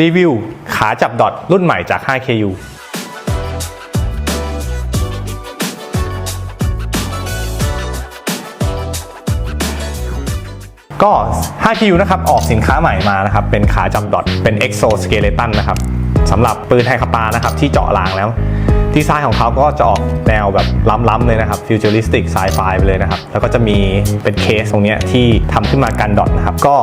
รีวิว ขาจับดอทรุ่นใหม่จาก 5KU ก็ 5KU นะครับ ออกสินค้าใหม่มานะครับ เป็นขาจับดอทเป็น exoskeleton นะครับสำหรับปืนไฮคาปานะครับ ที่เจาะรางแล้ว ดีไซน์ของเขาก็จะออกแนวแบบล้ำๆเลยนะครับฟิวเจอริสติกไซไฟไปเลยนะครับ แล้วก็จะมีเป็นเคสตรงนี้ที่ทำขึ้นมากันดอทนะครับ ก็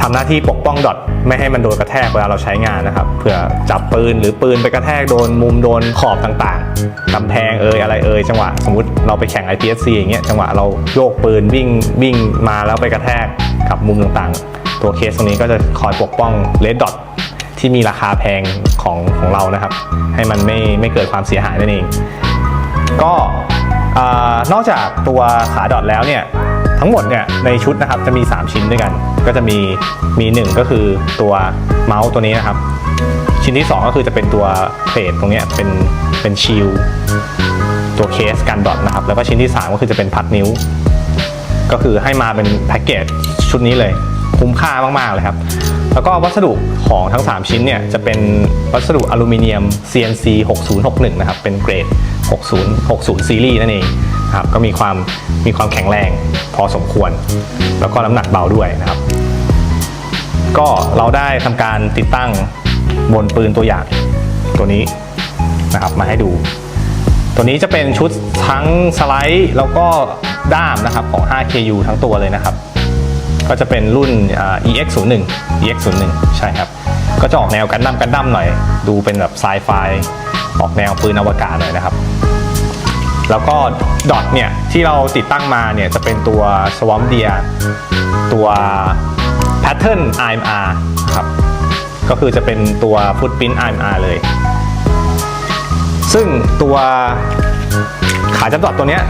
ทำหน้าที่ปกป้องดอทไม่ให้มันโดนกระแทกเวลาเราใช้งานนะครับเผื่อจับปืนหรือปืนไปกระแทกโดนมุมโดนขอบต่างๆกำแพงเอยอะไรเอยจังหวะสมมติเราไปแข่ง IPSC อย่างเงี้ยจังหวะเราโยกปืนวิ่งวิ่งมาแล้วไปกระแทกกับมุมต่างๆ ตัวเคสตรงนี้ก็จะคอยปกป้องเลดดอท ที่มีราคาแพงของของเรานะครับ ให้มันไม่ไม่เกิดความเสียหายนั่นเอง ก็นอกจากตัวขาดอทแล้วเนี่ยทั้งหมดเนี่ยในชุดนะครับจะมี 3 ชิ้นด้วยกัน ก็จะมีมี 1 ก็คือตัวเมาส์ตัวนี้นะครับ ชิ้นที่ 2 ก็คือจะเป็นตัวเพลทตรงเนี้ยเป็นเป็นชิลตัวเคสกันดอทนะครับ แล้วก็ชิ้นที่ 3 ก็คือจะเป็นพัดนิ้ว ก็คือให้มาเป็นแพ็กเกจชุดนี้เลย คุ้มค่ามากๆเลยครับ แล้วก็วัสดุของทั้ง 3 ชิ้นเนี่ยจะเป็นวัสดุอลูมิเนียม CNC 6061 นะครับ เป็นเกรด 60 60 ซีรีส์นั่นเองนะครับก็มีความมีความแข็งแรงพอสมควร แล้วก็น้ำหนักเบาด้วยนะครับ ก็เราได้ทำการติดตั้งบนปืนตัวอย่างตัวนี้นะครับมาให้ดู ตัวนี้จะเป็นชุดทั้งสไลด์แล้วก็ด้ามนะครับของ 5KU ทั้งตัวเลยนะครับ ก็จะเป็นรุ่น EX01 EX01 ใช่ครับ ก็จะออกแนวกันดั้มกันดั้มหน่อย ดูเป็นแบบไซไฟออกแนวปืนอวกาศหน่อยนะครับ แล้วก็ดอทเนี่ยที่เราติดตั้งมาเนี่ยจะเป็นตัว Swamp Deer ตัว Pattern IMR ครับ ก็คือจะเป็นตัว Footprint IMR เลย ซึ่งตัวขาจับดอทตัวเนี้ย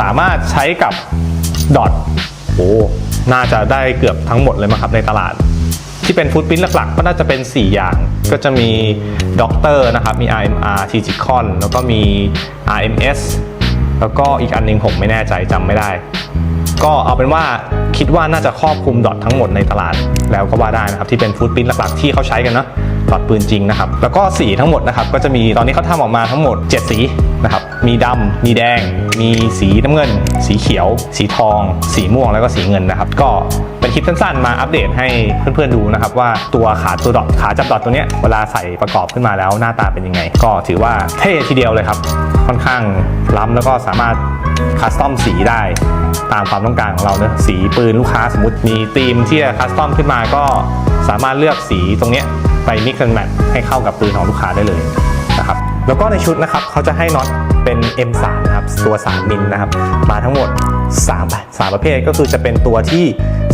สามารถใช้กับดอทโอ้ น่าจะได้เกือบทั้งหมดเลยมั้งครับในตลาด ที่เป็นฟุตพิ้นหลักๆ ก็น่าจะเป็น 4 อย่าง ก็จะมีด็อกเตอร์นะครับ มี RMR t g c o n แล้วก็มี RMS แล้วก็อีกอันหนึงผมไม่แน่ใจจำไม่ได้ ก็เอาเป็นว่าคิดว่าน่าจะครอบคลุมดอททั้งหมดในตลาดแล้วก็ว่าได้นะครับ ที่เป็นฟุตพิ้นหลักๆ ที่เขาใช้กันเนาะ ดอทปืนจริงนะครับ แล้วก็สีทั้งหมดนะครับ ก็จะมีตอนนี้เขาทำออกมาทั้งหมด 7 สีนะครับ มีดำมีแดง มีสีน้ำเงิน สีเขียว สีทอง สีม่วงแล้วก็สีเงินนะครับ ก็เป็นคลิปสั้นๆ มาอัปเดตให้เพื่อนๆดูนะครับ ว่าตัวขาตัวดอทขาจับดอทตัวเนี้ยเวลาใส่ประกอบขึ้นมาแล้วหน้าตาเป็นยังไง ก็ถือว่าเท่ทีเดียวเลยครับ ค่อนข้างล้ำแล้วก็สามารถคัสตอมสีได้ตามความต้องการของเราเนอะสีปืนลูกค้าสมมติมีธีมที่จะคัสตอมขึ้นมาก็สามารถเลือกสีตรงเนี้ย ไป mix and match ให้เข้ากับปืนของลูกค้าได้เลยนะครับแล้วก็ในชุดนะครับเขาจะให้น็อตเป็น M3 นะครับตัว 3 มิลนะครับมาทั้งหมด3แบบ3ประเภทก็คือจะเป็นตัวที่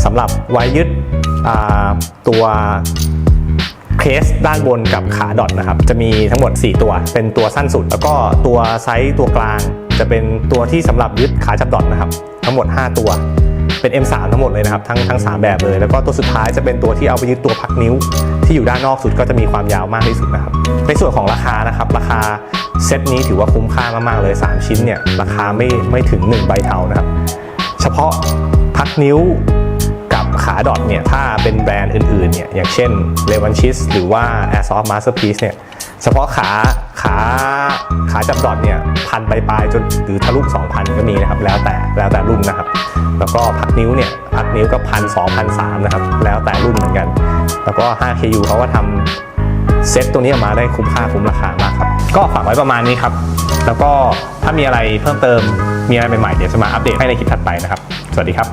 สำหรับไว้ยึดตัวเคสด้านบนกับขาดอทนะครับ จะมีทั้งหมด 4 ตัว เป็นตัวสั้นสุด แล้วก็ตัวไซส์ตัวกลาง จะเป็นตัวที่สำหรับยึดขาจับดอทนะครับ ทั้งหมด 5 ตัว เป็น M3 ทั้งหมดเลยนะครับทั้งทั้ง 3 แบบเลย แล้วก็ตัวสุดท้ายจะเป็นตัวที่เอาไปยึดตัวพักนิ้ว ที่อยู่ด้านนอกสุดก็จะมีความยาวมากที่สุดนะครับในส่วนของราคานะครับราคาเซตนี้ถือว่าคุ้มค่ามากๆเลย 3 ชิ้นเนี่ยราคาไม่ไม่ถึง 1 ใบเทานะครับ เฉพาะพักนิ้วกับขาดอทเนี่ยถ้าเป็นแบรนด์อื่นๆเนี่ยอย่างเช่น l e v a n c h i s หรือว่า Airsoft Masterpiece เนี่ย เฉพาะขาขาขาจับดอทเนี่ยพันปลายๆจนหรือทะลุ2,000 ก็มีนะครับ แล้วแต่แล้วแต่รุ่นนะครับ แล้วก็พักนิ้วเนี่ยพักนิ้วก็พันสองพันสามนะครับ แล้วแต่รุ่นเหมือนกัน แล้วก็ 5KU เขาก็ทำเซ็ตตัวนี้ออกมาได้คุ้มค่าคุ้มราคามากครับ ก็ฝากไว้ประมาณนี้ครับ แล้วก็ถ้ามีอะไรเพิ่มเติมมีอะไรใหม่ๆเดี๋ยวจะมาอัปเดตให้ในคลิปถัดไปนะครับ สวัสดีครับ